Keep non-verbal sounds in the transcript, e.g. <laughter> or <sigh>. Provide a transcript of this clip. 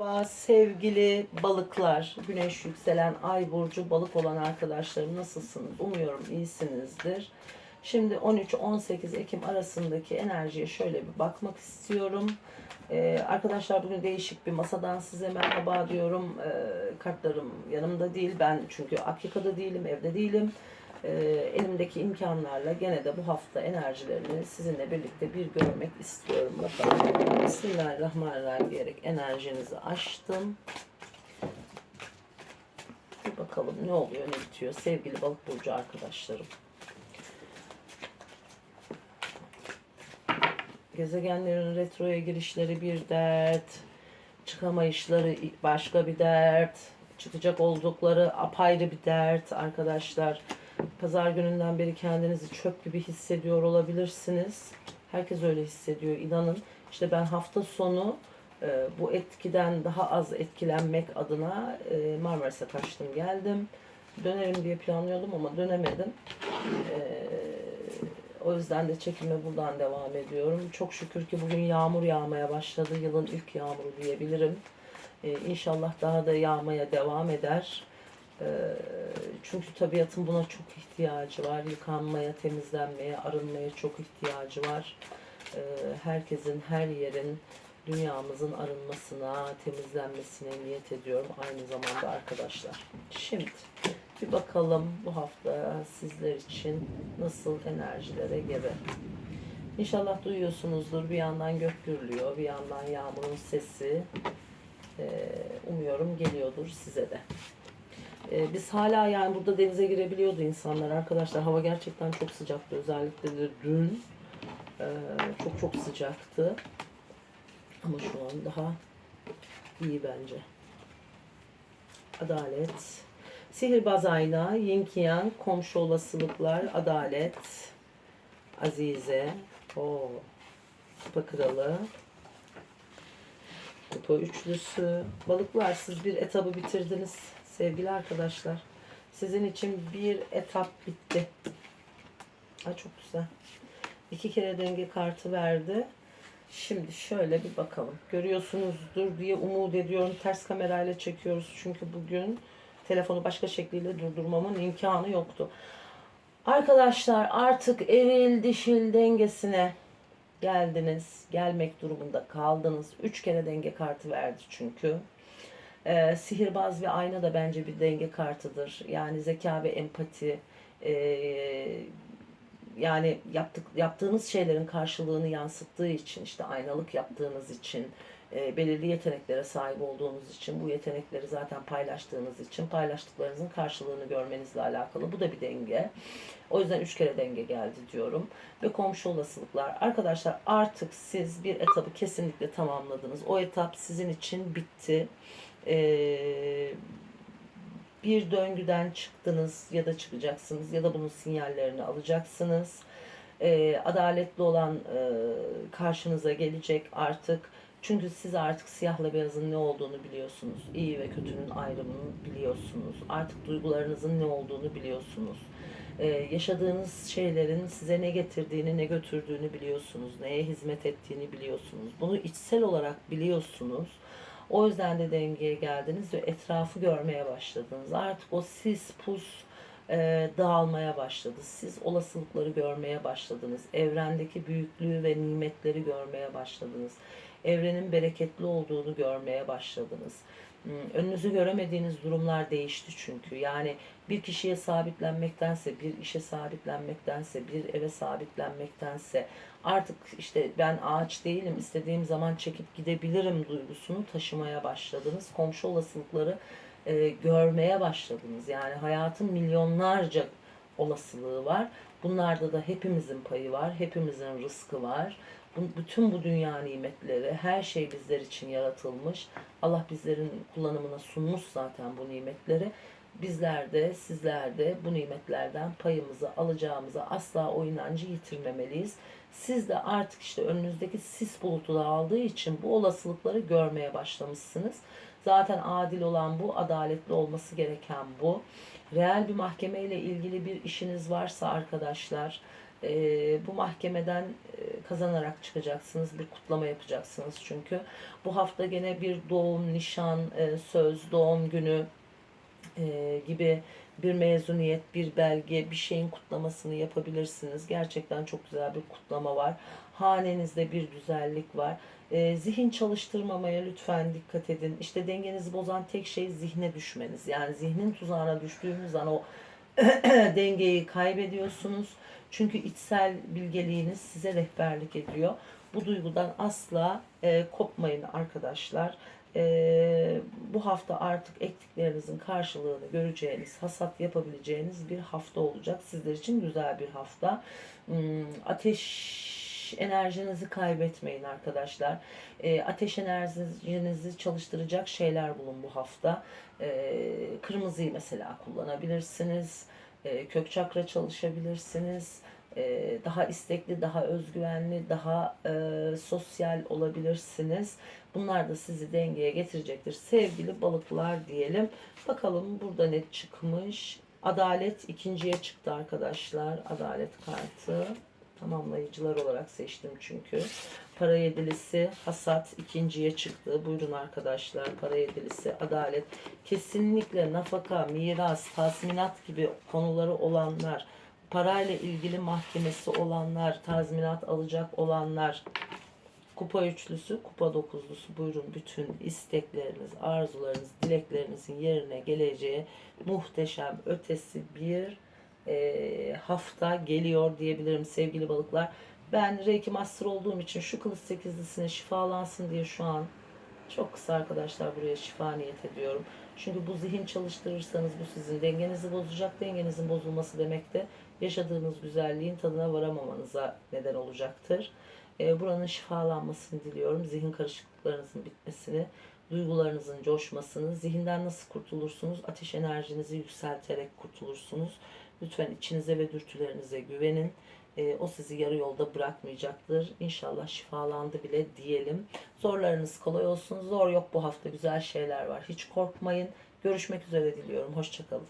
Merhaba sevgili balıklar, güneş yükselen ay burcu balık olan arkadaşlarım nasılsınız? Umuyorum iyisinizdir. Şimdi 13-18 Ekim arasındaki enerjiye şöyle bir bakmak istiyorum. Ee, arkadaşlar bugün değişik bir masadan size merhaba diyorum. Ee, kartlarım yanımda değil. Ben çünkü Akika'da değilim, evde değilim. Ee, elimdeki imkanlarla gene de bu hafta enerjilerini sizinle birlikte bir görmek istiyorum. Bakalım. Bismillahirrahmanirrahim diyerek enerjinizi açtım. Bir bakalım ne oluyor ne bitiyor sevgili balık burcu arkadaşlarım. Gezegenlerin retroya girişleri bir dert, çıkamayışları başka bir dert, çıkacak oldukları apayrı bir dert arkadaşlar. Pazar gününden beri kendinizi çöp gibi hissediyor olabilirsiniz. Herkes öyle hissediyor inanın. İşte ben hafta sonu e, bu etkiden daha az etkilenmek adına e, Marmaris'e kaçtım geldim. Dönerim diye planlıyordum ama dönemedim. E, o yüzden de çekime buradan devam ediyorum. Çok şükür ki bugün yağmur yağmaya başladı. Yılın ilk yağmuru diyebilirim. Ee, inşallah daha da yağmaya devam eder. Ee, çünkü tabiatın buna çok ihtiyacı var. Yıkanmaya, temizlenmeye, arınmaya çok ihtiyacı var. Ee, herkesin, her yerin, dünyamızın arınmasına, temizlenmesine niyet ediyorum aynı zamanda arkadaşlar. Şimdi bir bakalım bu hafta sizler için nasıl enerjilere gebe. İnşallah duyuyorsunuzdur. Bir yandan gök gürlüyor, bir yandan yağmurun sesi. Ee, umuyorum geliyordur size de. Ee, biz hala yani burada denize girebiliyordu insanlar arkadaşlar. Hava gerçekten çok sıcaktı. Özellikle de dün ee, çok çok sıcaktı. Ama şu an daha iyi bence. Adalet. Sihirbaz ayna, yin ki yang, komşu olasılıklar, adalet, azize, o kupa kralı, kupa üçlüsü. Balıklar siz bir etabı bitirdiniz sevgili arkadaşlar. Sizin için bir etap bitti. Ay çok güzel. İki kere denge kartı verdi. Şimdi şöyle bir bakalım. Görüyorsunuzdur diye umut ediyorum. Ters kamerayla çekiyoruz çünkü bugün telefonu başka şekliyle durdurmamın imkanı yoktu. Arkadaşlar artık eril dişil dengesine geldiniz. Gelmek durumunda kaldınız. Üç kere denge kartı verdi çünkü. Ee, sihirbaz ve ayna da bence bir denge kartıdır. Yani zeka ve empati, ee, yani yaptık yaptığınız şeylerin karşılığını yansıttığı için işte aynalık yaptığınız için e, belirli yeteneklere sahip olduğunuz için bu yetenekleri zaten paylaştığınız için paylaştıklarınızın karşılığını görmenizle alakalı bu da bir denge. O yüzden üç kere denge geldi diyorum. Ve komşu olasılıklar. Arkadaşlar artık siz bir etabı kesinlikle tamamladınız. O etap sizin için bitti. Eee bir döngüden çıktınız ya da çıkacaksınız ya da bunun sinyallerini alacaksınız. Ee, adaletli olan e, karşınıza gelecek artık. Çünkü siz artık siyahla beyazın ne olduğunu biliyorsunuz. İyi ve kötünün ayrımını biliyorsunuz. Artık duygularınızın ne olduğunu biliyorsunuz. Ee, yaşadığınız şeylerin size ne getirdiğini, ne götürdüğünü biliyorsunuz. Neye hizmet ettiğini biliyorsunuz. Bunu içsel olarak biliyorsunuz. O yüzden de dengeye geldiniz ve etrafı görmeye başladınız. Artık o sis, pus e, dağılmaya başladı. Siz olasılıkları görmeye başladınız. Evrendeki büyüklüğü ve nimetleri görmeye başladınız. Evrenin bereketli olduğunu görmeye başladınız. Hmm, Önünüzü göremediğiniz durumlar değişti çünkü. Yani bir kişiye sabitlenmektense, bir işe sabitlenmektense, bir eve sabitlenmektense artık işte ben ağaç değilim, istediğim zaman çekip gidebilirim duygusunu taşımaya başladınız. Komşu olasılıkları e, görmeye başladınız. Yani hayatın milyonlarca olasılığı var. Bunlarda da hepimizin payı var, hepimizin rızkı var. Bütün bu dünya nimetleri, her şey bizler için yaratılmış. Allah bizlerin kullanımına sunmuş zaten bu nimetleri. Bizler de, sizler de bu nimetlerden payımızı alacağımıza asla o inancı yitirmemeliyiz. Siz de artık işte önünüzdeki sis bulutu dağıldığı için bu olasılıkları görmeye başlamışsınız. Zaten adil olan bu, adaletli olması gereken bu. Reel bir mahkeme ile ilgili bir işiniz varsa arkadaşlar, E, bu mahkemeden e, kazanarak çıkacaksınız. Bir kutlama yapacaksınız çünkü. Bu hafta gene bir doğum, nişan, e, söz, doğum günü e, gibi bir mezuniyet, bir belge, bir şeyin kutlamasını yapabilirsiniz. Gerçekten çok güzel bir kutlama var. Hanenizde bir güzellik var. E, zihin çalıştırmamaya lütfen dikkat edin. İşte dengenizi bozan tek şey zihne düşmeniz. Yani zihnin tuzağına düştüğünüz an o <clears throat> dengeyi kaybediyorsunuz. Çünkü içsel bilgeliğiniz size rehberlik ediyor. Bu duygudan asla e, kopmayın arkadaşlar. E, bu hafta artık ektiklerinizin karşılığını göreceğiniz, hasat yapabileceğiniz bir hafta olacak. Sizler için güzel bir hafta. Hmm, enerjinizi kaybetmeyin arkadaşlar. E, ateş enerjinizi çalıştıracak şeyler bulun bu hafta. E, kırmızıyı mesela kullanabilirsiniz. E, kök çakra çalışabilirsiniz. E, daha istekli, daha özgüvenli, daha e, sosyal olabilirsiniz. Bunlar da sizi dengeye getirecektir. Sevgili balıklar diyelim. Bakalım burada ne çıkmış. Adalet ikinciye çıktı arkadaşlar. Adalet kartı. Tamamlayıcılar olarak seçtim çünkü. Para yedilisi, hasat ikinciye çıktı. Buyurun arkadaşlar. Para yedilisi, adalet. Kesinlikle nafaka, miras, tazminat gibi konuları olanlar, parayla ilgili mahkemesi olanlar, tazminat alacak olanlar, kupa üçlüsü, kupa dokuzlusu buyurun bütün istekleriniz, arzularınız, dileklerinizin yerine geleceği muhteşem ötesi bir e, hafta geliyor diyebilirim sevgili balıklar. Ben Reiki Master olduğum için şu kılıç sekizlisine şifalansın diye şu an çok kısa arkadaşlar buraya şifa niyet ediyorum. Çünkü bu zihin çalıştırırsanız bu sizin dengenizi bozacak. Dengenizin bozulması demek de yaşadığınız güzelliğin tadına varamamanıza neden olacaktır. E, buranın şifalanmasını diliyorum. Zihin karışıklıklarınızın bitmesini, duygularınızın coşmasını, zihinden nasıl kurtulursunuz? Ateş enerjinizi yükselterek kurtulursunuz. Lütfen içinize ve dürtülerinize güvenin. E, o sizi yarı yolda bırakmayacaktır. İnşallah şifalandı bile diyelim. Zorlarınız kolay olsun. Zor yok bu hafta güzel şeyler var. Hiç korkmayın. Görüşmek üzere diliyorum. Hoşçakalın.